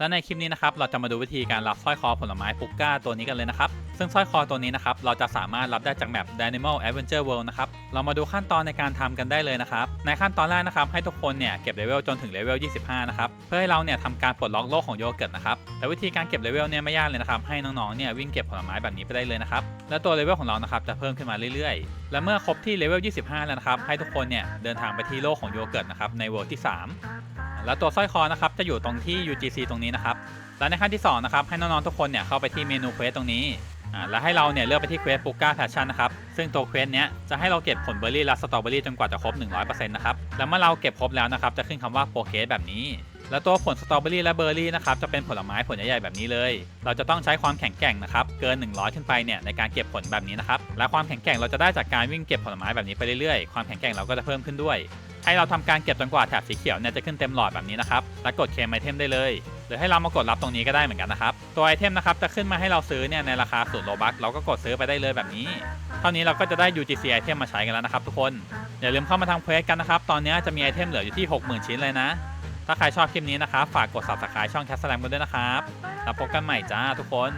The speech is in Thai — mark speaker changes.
Speaker 1: และในคลิปนี้นะครับเราจะมาดูวิธีการรับสร้อยคอผลไม้ปุกก้าตัวนี้กันเลยนะครับ ซึ่งสร้อยคอตัวนี้นะครับเราจะสามารถรับได้จากแมป Danimal Adventure World นะครับเรามาดูขั้นตอนในการทำกันได้เลยนะครับ ในขั้นตอนแรกนะครับให้ทุกคนเนี่ยเก็บเลเวลจนถึงเลเวล 25 นะครับ เพื่อให้เราเนี่ยทำการปลดล็อกโลกของโยเกิร์ตนะครับแต่วิธีการเก็บเลเวลเนี่ยไม่ยากเลยนะครับให้น้องๆเนี่ยวิ่งเก็บผลไม้แบบนี้ไปได้เลยนะครับและตัวเลเวลของเรานะครับจะเพิ่มขึ้นมาเรื่อยๆ และเมื่อครบที่เลเวล 25 แล้วนะครับให้ทุกคนเนี่ยเดินทางไปที่โลกของโยเกิร์ตนะครับในเวอร์ที่ 3 แล้วตัวสร้อยคอนะครับจะอยู่ตรงที่ UGC ตรงนี้นะครับ และในขั้นที่2นะครับให้น้องๆทุกคนเนี่ยเข้าไปที่เมนูเควสตรงนี้อ่าแล้วให้เราเนี่ยเลือกไปที่เควสปุก้าแพชชั่นนะครับ ซึ่งตัวเควสเนี้ยจะให้เราเก็บผลเบอร์รี่และสตรอเบอร์รี่จนกว่าจะครบ 100%นะครับ แล้วเมื่อเราเก็บครบแล้วนะครับจะขึ้นคำว่าโปรเคสแบบนี้ แล้วตัวผลสตรอเบอรี่และเบอร์รี่นะครับจะเป็นผลไม้ผลใหญ่ๆแบบนี้เลย เราจะต้องใช้ความแข็งแกร่งนะครับเกิน 100 ขึ้นไปเนี่ยในการเก็บผลแบบนี้นะครับ และความแข็งแกร่งเราจะได้จากการวิ่งเก็บผลไม้แบบนี้ไปเรื่อยๆ ความแข็งแกร่งเราก็จะเพิ่มขึ้นด้วย ให้เราทำการเก็บจนกว่าแถบสีเขียวเนี่ยจะขึ้นเต็มหลอดแบบนี้นะครับ แล้วกดเคลมไอเทมได้เลย หรือให้เรามากดรับตรงนี้ก็ได้เหมือนกันนะครับ ตัวไอเทมนะครับจะขึ้นมาให้เราซื้อเนี่ยในราคาศูนย์โลบัคเราก็กดซื้อไปได้เลยแบบนี้ เท่านี้เราก็จะได้ UGC ไอเทมมาใช้กันแล้วนะครับทุกคน อย่าลืมเข้ามาทำเควสกันนะครับ ตอนนี้จะมีไอเทมเหลืออยู่ที่ 60,000 ชิ้นเลยนะ ถ้าใครชอบคลิปนี้นะครับ ฝากกด subscribe ช่อง c a s t l a m กันด้วยนะครับ แล้วพบกันใหม่จ้าทุกคน